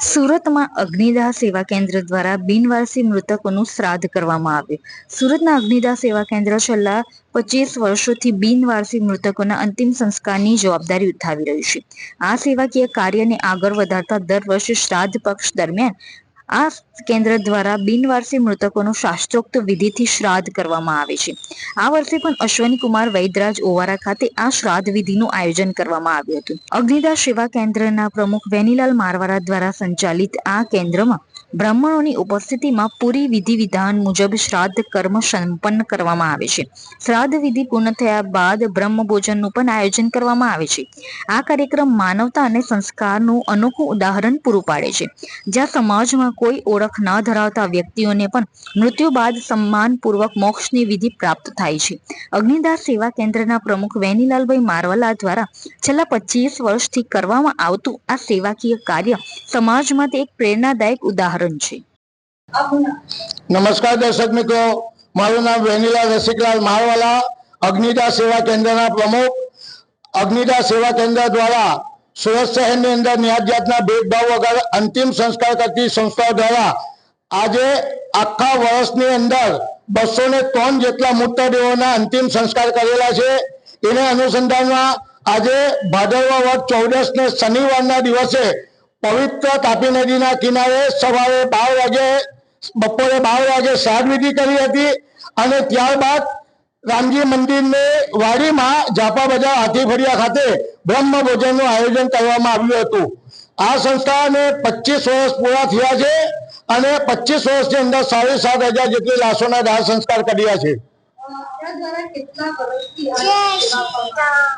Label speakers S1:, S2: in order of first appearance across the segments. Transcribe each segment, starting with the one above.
S1: સુરતમાં અગ્નિદાહ સેવા કેન્દ્ર દ્વારા બિનવારસી મૃતકોનું શ્રાદ્ધ કરવામાં આવ્યું. સુરતના અગ્નિદાહ સેવા કેન્દ્ર છેલ્લા પચીસ વર્ષોથી બિનવારસી મૃતકોના અંતિમ સંસ્કારની જવાબદારી ઉઠાવી રહ્યું છે. આ સેવાકીય કાર્યને આગળ વધારતા દર વર્ષે શ્રાદ્ધ પક્ષ દરમિયાન આ કેન્દ્ર દ્વારા બિનવારસી મૃતકોનું શાસ્ત્રોક્ત વિધિથી શ્રાદ્ધ કરવામાં આવે છે. આ વર્ષે પણ અશ્વની કુમાર વૈદરાજ ઓવારા ખાતે આ શ્રાદ્ધ વિધિનું આયોજન કરવામાં આવ્યું હતું. અગ્નિદાસ સેવા કેન્દ્રના પ્રમુખ વેનીલાલ મારવાડા દ્વારા સંચાલિત આ કેન્દ્રમાં બ્રાહ્મણોની ઉપસ્થિતિમાં પૂરી વિધિ વિધાન મુજબ શ્રાદ્ધ કર્મ સંપન્ન કરવામાં આવે છે. શ્રાદ્ધ વિધિ પૂર્ણ થયા બાદ બ્રહ્મ ભોજનનું પણ આયોજન કરવામાં આવે છે. આ કાર્યક્રમ માનવતા અને સંસ્કારનું અનોખું ઉદાહરણ પૂરું પાડે છે. જ્યાં સમાજમાં કોઈ ઓળખ ન ધરાવતા વ્યક્તિઓને પણ મૃત્યુ બાદ સન્માનપૂર્વક મોક્ષની વિધિ પ્રાપ્ત થાય છે. અગ્નિદાસ સેવા કેન્દ્રના પ્રમુખ વેનીલાલભાઈ મારવાલા દ્વારા છેલ્લા પચીસ વર્ષથી કરવામાં આવતું આ સેવાકીય કાર્ય સમાજમાં તે એક પ્રેરણાદાયક ઉદાહરણ છે.
S2: નમસ્કાર દર્શક મિત્રો, મારું નામ વેનીલા રસિકલાલ મારવાલા, અગ્નિદા સેવા કેન્દ્રના પ્રમુખ. અગ્નિદા સેવા કેન્દ્ર દ્વારા સુરત શહેરની અંદર ન્યાજ જાતના ભેદભાવ વગર અંતિમ સંસ્કાર કરતી સંસ્થાઓ દ્વારા આજે આખા વર્ષની અંદર બસો ને ત્રણ જેટલા મૃતદેહોના અંતિમ સંસ્કાર કરેલા છે. એને અનુસંધાનમાં આજે ભાદરવા વધ ચૌદસ ને શનિવારના દિવસે પવિત્ર તાપી નદીના કિનારે સવારે બાર વાગે, બપોરે બાર વાગે શ્રાદ્ધ કરી હતી અને ત્યારબાદ રામજી મંદિરની વાડીમાં જાપા બજાર હાથી ફળિયા ખાતે બ્રહ્મ ભોજનનું આયોજન કરવામાં આવ્યું હતું. આ સંસ્થાને પચીસ વર્ષ પૂરા થયા છે અને પચીસ વર્ષની અંદર સાડી સાત હજાર જેટલી લાશોના દાહ સંસ્કાર કર્યા છે.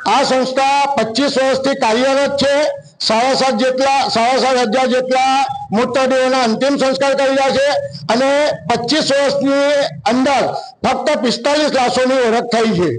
S2: આ સંસ્થા પચીસ વર્ષથી કાર્યરત છે. સાડા સાત જેટલા સાડા સાત હજાર જેટલા મૃતદેહોના અંતિમ સંસ્કાર કર્યા છે અને પચીસ વર્ષની અંદર ફક્ત પિસ્તાલીસ લાશોની ઓળખ થઈ છે.